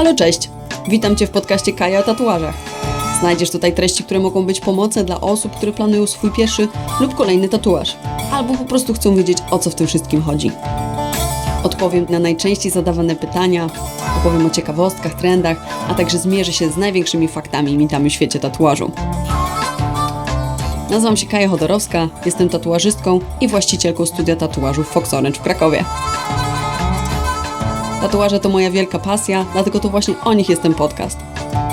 Halo, cześć! Witam Cię w podcaście Kaja o tatuażach. Znajdziesz tutaj treści, które mogą być pomocne dla osób, które planują swój pierwszy lub kolejny tatuaż, albo po prostu chcą wiedzieć, o co w tym wszystkim chodzi. Odpowiem na najczęściej zadawane pytania, opowiem o ciekawostkach, trendach, a także zmierzę się z największymi faktami i mitami w świecie tatuażu. Nazywam się Kaja Chodorowska, jestem tatuażystką i właścicielką studia tatuażu Fox Orange w Krakowie. Tatuaże to moja wielka pasja, dlatego to właśnie o nich jest ten podcast.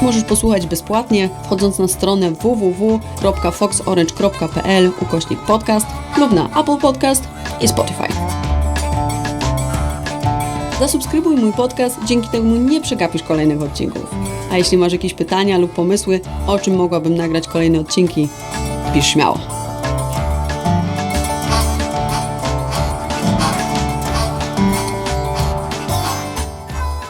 Możesz posłuchać bezpłatnie, wchodząc na stronę www.foxorange.pl ukośnik podcast lub na Apple Podcast i Spotify. Zasubskrybuj mój podcast, dzięki temu nie przegapisz kolejnych odcinków. A jeśli masz jakieś pytania lub pomysły, o czym mogłabym nagrać kolejne odcinki, pisz śmiało.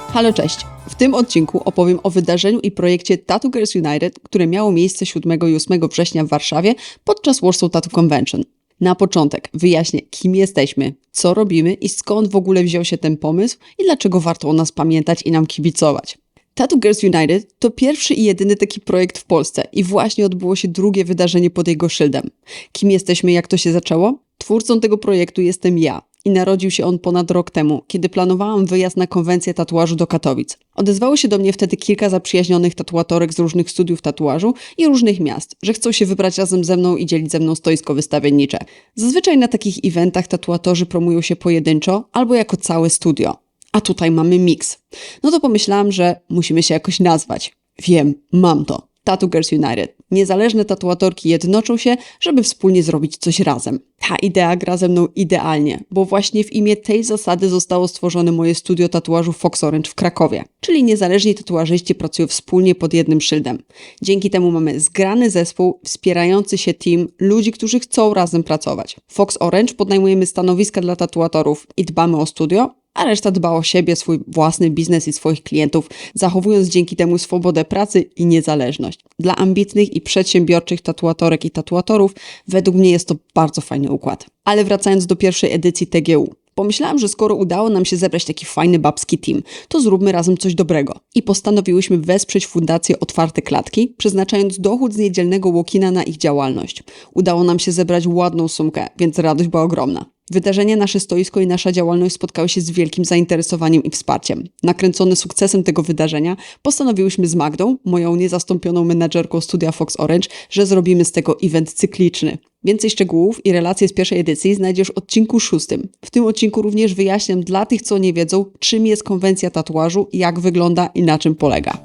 Halo, cześć. W tym odcinku opowiem o wydarzeniu i projekcie Tattoo Girls United, które miało miejsce 7 i 8 września w Warszawie podczas Warsaw Tattoo Convention. Na początek wyjaśnię, kim jesteśmy, co robimy i skąd w ogóle wziął się ten pomysł i dlaczego warto o nas pamiętać i nam kibicować. Tattoo Girls United to pierwszy i jedyny taki projekt w Polsce i właśnie odbyło się drugie wydarzenie pod jego szyldem. Kim jesteśmy, jak to się zaczęło? Twórcą tego projektu jestem ja, i narodził się on ponad rok temu, kiedy planowałam wyjazd na konwencję tatuażu do Katowic. Odezwało się do mnie wtedy kilka zaprzyjaźnionych tatuatorek z różnych studiów tatuażu i różnych miast, że chcą się wybrać razem ze mną i dzielić ze mną stoisko wystawiennicze. Zazwyczaj na takich eventach tatuatorzy promują się pojedynczo albo jako całe studio. A tutaj mamy miks. No to pomyślałam, że musimy się jakoś nazwać. Wiem, mam to. Tattoo Girls United. Niezależne tatuatorki jednoczą się, żeby wspólnie zrobić coś razem. Ta idea gra ze mną idealnie, bo właśnie w imię tej zasady zostało stworzone moje studio tatuażu Fox Orange w Krakowie. Czyli niezależni tatuażyści pracują wspólnie pod jednym szyldem. Dzięki temu mamy zgrany zespół, wspierający się team, ludzi, którzy chcą razem pracować. Fox Orange podnajmujemy stanowiska dla tatuatorów i dbamy o studio, a reszta dba o siebie, swój własny biznes i swoich klientów, zachowując dzięki temu swobodę pracy i niezależność. Dla ambitnych i przedsiębiorczych tatuatorek i tatuatorów według mnie jest to bardzo fajny układ. Ale wracając do pierwszej edycji TGU. Pomyślałam, że skoro udało nam się zebrać taki fajny babski team, to zróbmy razem coś dobrego. I postanowiłyśmy wesprzeć Fundację Otwarte Klatki, przeznaczając dochód z niedzielnego łokina na ich działalność. Udało nam się zebrać ładną sumkę, więc radość była ogromna. Wydarzenie, nasze stoisko i nasza działalność spotkały się z wielkim zainteresowaniem i wsparciem. Nakręcone sukcesem tego wydarzenia, postanowiłyśmy z Magdą, moją niezastąpioną menadżerką studia Fox Orange, że zrobimy z tego event cykliczny. Więcej szczegółów i relacje z pierwszej edycji znajdziesz w odcinku szóstym. W tym odcinku również wyjaśniam dla tych, co nie wiedzą, czym jest konwencja tatuażu, jak wygląda i na czym polega.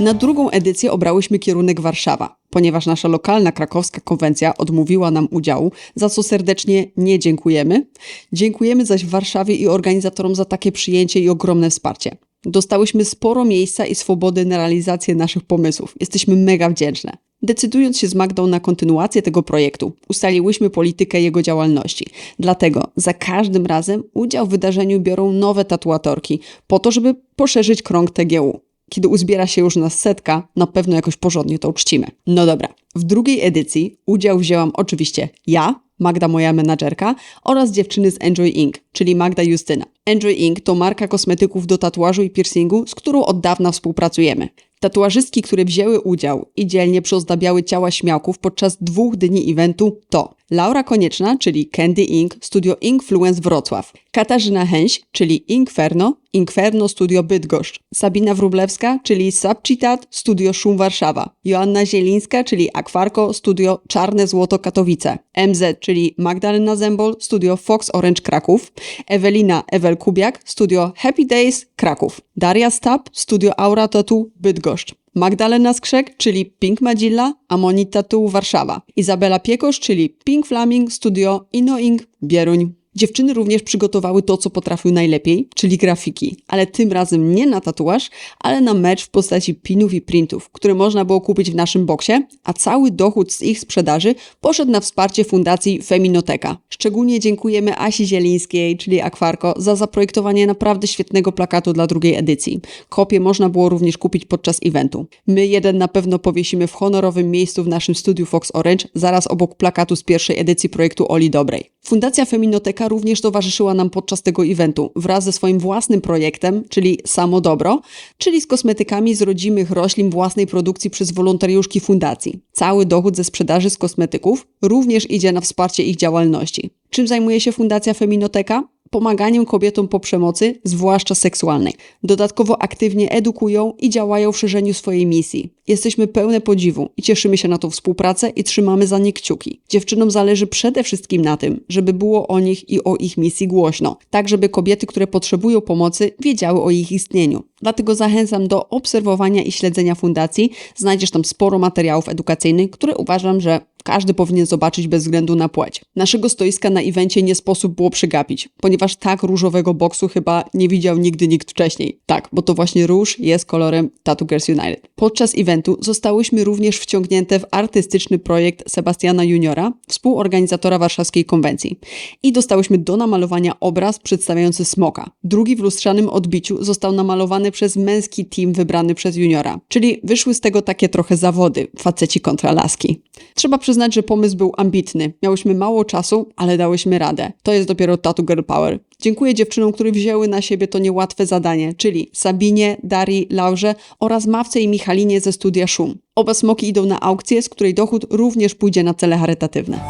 Na drugą edycję obrałyśmy kierunek Warszawa, ponieważ nasza lokalna krakowska konwencja odmówiła nam udziału, za co serdecznie nie dziękujemy. Dziękujemy zaś Warszawie i organizatorom za takie przyjęcie i ogromne wsparcie. Dostałyśmy sporo miejsca i swobody na realizację naszych pomysłów. Jesteśmy mega wdzięczne. Decydując się z Magdą na kontynuację tego projektu, ustaliłyśmy politykę jego działalności. Dlatego za każdym razem udział w wydarzeniu biorą nowe tatuatorki, po to, żeby poszerzyć krąg TGU kiedy uzbiera się już nas setka, na pewno jakoś porządnie to uczcimy. No dobra, w drugiej edycji udział wzięłam oczywiście ja, Magda moja menadżerka oraz dziewczyny z Enjoy Inc., czyli Magda Justyna. Enjoy Inc. to marka kosmetyków do tatuażu i piercingu, z którą od dawna współpracujemy. Tatuażystki, które wzięły udział i dzielnie przyozdabiały ciała śmiałków podczas dwóch dni eventu to Laura Konieczna, czyli Candy Ink, Studio Inkfluence Wrocław, Katarzyna Hęś, czyli Inkferno, Inkferno Studio Bydgoszcz, Sabina Wrublewska, czyli Subcitat, Studio Szum Warszawa, Joanna Zielińska, czyli Akwarko, Studio Czarne Złoto Katowice, MZ, czyli Magdalena Zembol, Studio Fox Orange Kraków, Ewelina Ewel Kubiak, Studio Happy Days Kraków, Daria Stab, Studio Aura Tattoo Bydgoszcz, Magdalena Skrzek, czyli Pink Madzilla, Amonit Tattoo Warszawa, Izabela Piekosz, czyli Pink Flaming Studio Innoing Bieruń. Dziewczyny również przygotowały to, co potrafią najlepiej, czyli grafiki, ale tym razem nie na tatuaż, ale na mecz w postaci pinów i printów, które można było kupić w naszym boksie, a cały dochód z ich sprzedaży poszedł na wsparcie Fundacji Feminoteka. Szczególnie dziękujemy Asi Zielińskiej, czyli Akwarko, za zaprojektowanie naprawdę świetnego plakatu dla drugiej edycji. Kopię można było również kupić podczas eventu. My jeden na pewno powiesimy w honorowym miejscu w naszym studiu Fox Orange, zaraz obok plakatu z pierwszej edycji projektu Oli Dobrej. Fundacja Feminoteka również towarzyszyła nam podczas tego eventu wraz ze swoim własnym projektem, czyli Samo Dobro, czyli z kosmetykami z rodzimych roślin własnej produkcji przez wolontariuszki fundacji. Cały dochód ze sprzedaży z kosmetyków również idzie na wsparcie ich działalności. Czym zajmuje się Fundacja Feminoteka? Pomaganiem kobietom po przemocy, zwłaszcza seksualnej. Dodatkowo aktywnie edukują i działają w szerzeniu swojej misji. Jesteśmy pełne podziwu i cieszymy się na tą współpracę i trzymamy za nie kciuki. Dziewczynom zależy przede wszystkim na tym, żeby było o nich i o ich misji głośno, tak żeby kobiety, które potrzebują pomocy, wiedziały o ich istnieniu. Dlatego zachęcam do obserwowania i śledzenia fundacji. Znajdziesz tam sporo materiałów edukacyjnych, które uważam, że każdy powinien zobaczyć bez względu na płeć. Naszego stoiska na evencie nie sposób było przegapić, ponieważ tak różowego boksu chyba nie widział nigdy nikt wcześniej. Tak, bo to właśnie róż jest kolorem Tattoo Girls United. Podczas eventu zostałyśmy również wciągnięte w artystyczny projekt Sebastiana Juniora, współorganizatora warszawskiej konwencji. I dostałyśmy do namalowania obraz przedstawiający smoka. Drugi w lustrzanym odbiciu został namalowany przez męski team wybrany przez Juniora. Czyli wyszły z tego takie trochę zawody, faceci kontra laski. Trzeba przyznać, że pomysł był ambitny. Miałyśmy mało czasu, ale dałyśmy radę. To jest dopiero Tattoo Girl Power. Dziękuję dziewczynom, które wzięły na siebie to niełatwe zadanie, czyli Sabinie, Darii, Laurze oraz Mawce i Michalinie ze studia Szum. Oba smoki idą na aukcję, z której dochód również pójdzie na cele charytatywne.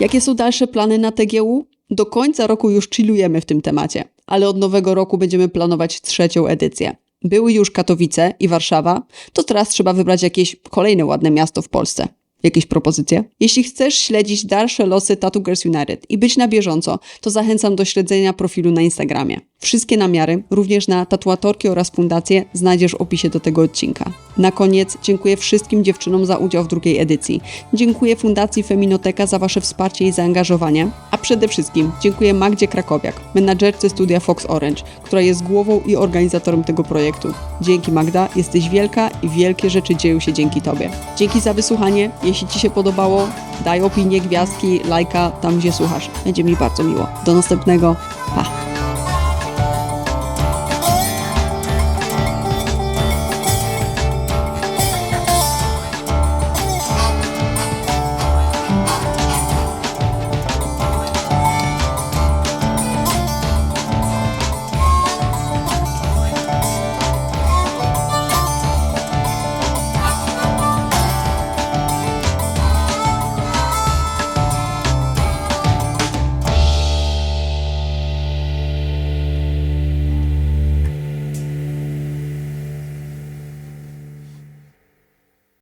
Jakie są dalsze plany na TGU? Do końca roku już chillujemy w tym temacie, ale od nowego roku będziemy planować trzecią edycję. Były już Katowice i Warszawa, to teraz trzeba wybrać jakieś kolejne ładne miasto w Polsce. Jakieś propozycje? Jeśli chcesz śledzić dalsze losy Tattoo Girls United i być na bieżąco, to zachęcam do śledzenia profilu na Instagramie. Wszystkie namiary, również na tatuatorki oraz fundacje, znajdziesz w opisie do tego odcinka. Na koniec dziękuję wszystkim dziewczynom za udział w drugiej edycji. Dziękuję Fundacji Feminoteka za Wasze wsparcie i zaangażowanie, przede wszystkim dziękuję Magdzie Krakowiak, menadżerce studia Fox Orange, która jest głową i organizatorem tego projektu. Dzięki Magda, jesteś wielka i wielkie rzeczy dzieją się dzięki Tobie. Dzięki za wysłuchanie. Jeśli Ci się podobało, daj opinię, gwiazdki, lajka tam, gdzie słuchasz. Będzie mi bardzo miło. Do następnego. Pa!